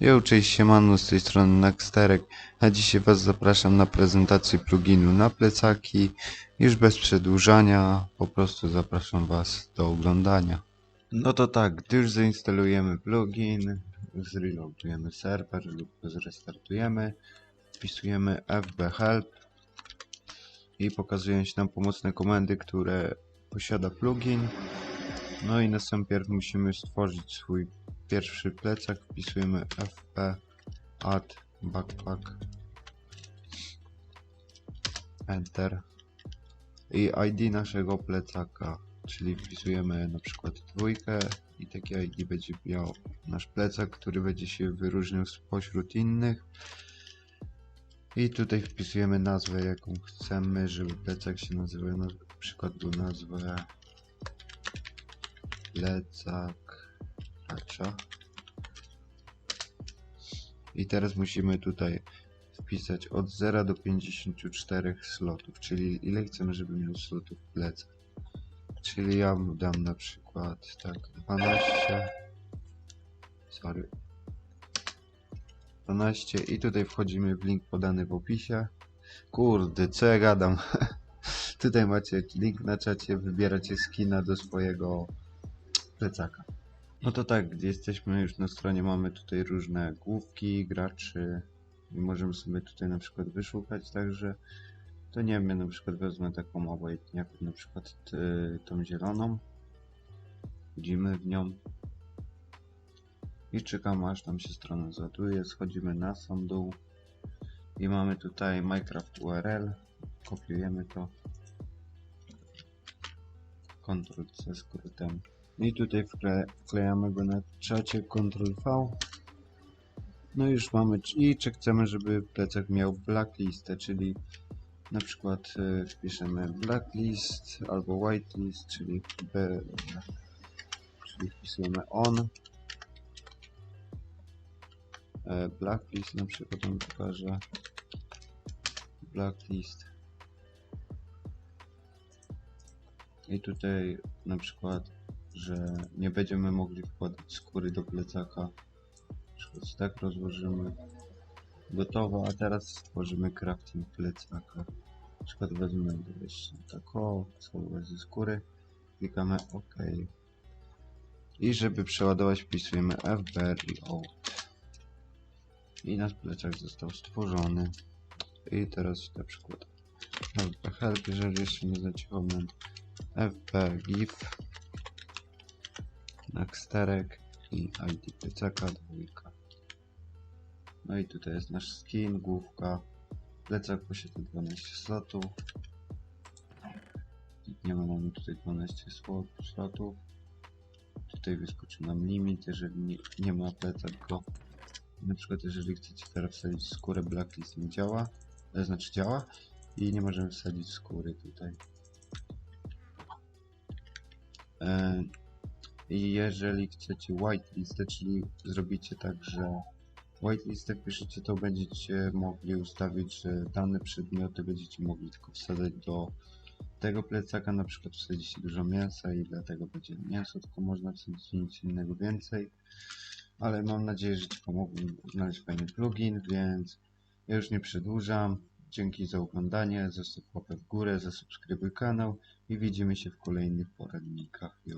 Yo, cześć siemano, z tej strony Naxterek, a dzisiaj was zapraszam na prezentację pluginu na plecaki. Już bez przedłużania, po prostu zapraszam was do oglądania. No to tak, gdy już zainstalujemy plugin, zreloadujemy serwer lub zrestartujemy, wpisujemy fbhelp i pokazują się nam pomocne komendy, które posiada plugin. No i na sam pierw musimy stworzyć swój pierwszy plecak, wpisujemy fp add backpack enter i ID naszego plecaka, czyli wpisujemy na przykład dwójkę i taki ID będzie miał nasz plecak, który będzie się wyróżniał spośród innych. I tutaj wpisujemy nazwę jaką chcemy, żeby plecak się nazywał, na przykład był nazwę plecak gracza. I teraz musimy tutaj wpisać od 0 do 54 slotów, czyli ile chcemy, żeby miał slotów plecak. Czyli ja mu dam na przykład tak 12. Sorry. 12 i tutaj wchodzimy w link podany w opisie. Kurde, co ja gadam? tutaj macie link na czacie, wybieracie skina do swojego plecaka. No to tak, gdy jesteśmy już na stronie, mamy tutaj różne główki, graczy i możemy sobie tutaj na przykład wyszukać, także to nie wiem, ja na przykład wezmę taką obojętnie, na przykład y, tą zieloną. Wchodzimy w nią. I czekamy aż tam się strona załaduje, schodzimy na sam dół. I mamy tutaj Minecraft URL, kopiujemy to, Ctrl C skrótem i tutaj wkle, wklejamy go na czacie Ctrl V. No i już mamy, i czy chcemy, żeby plecak miał blacklistę, czyli na przykład y, wpiszemy blacklist albo whitelist, czyli B, czyli wpisujemy on. E, blacklist na przykład on pokaże blacklist. I tutaj na przykład że nie będziemy mogli wkładać skóry do plecaka. Przykład tak rozłożymy. Gotowo, a teraz stworzymy crafting plecaka. Na przykład wezmę jeszcze tak o, schować ze skóry. Klikamy OK. I żeby przeładować wpisujemy FBR i OUT. I nasz plecak został stworzony. I teraz na przykład FB help, jeżeli jeszcze nie znacie. FB give Naxterek i ID plecaka dwójka. No i tutaj jest nasz skin, główka. Plecak posiada 12 slotów. Nie ma mamy tutaj 12 slot, slotów. Tutaj wyskoczył nam limit, jeżeli nie, nie ma plecak go. Na przykład jeżeli chcecie teraz wsadzić skórę blacklist nie działa, to znaczy działa i nie możemy wsadzić skóry tutaj. E, i jeżeli chcecie whitelistę, czyli zrobicie tak, że whitelistę piszecie, to będziecie mogli ustawić, że dane przedmioty będziecie mogli tylko wsadzać do tego plecaka, na przykład wsadzicie dużo mięsa i dlatego będzie mięso, tylko można wsadzić nic innego więcej. Ale mam nadzieję, że Ci pomogłem znaleźć fajny plugin, więc ja już nie przedłużam. Dzięki za oglądanie, zostaw łapę w górę, zasubskrybuj kanał i widzimy się w kolejnych poradnikach. Yo.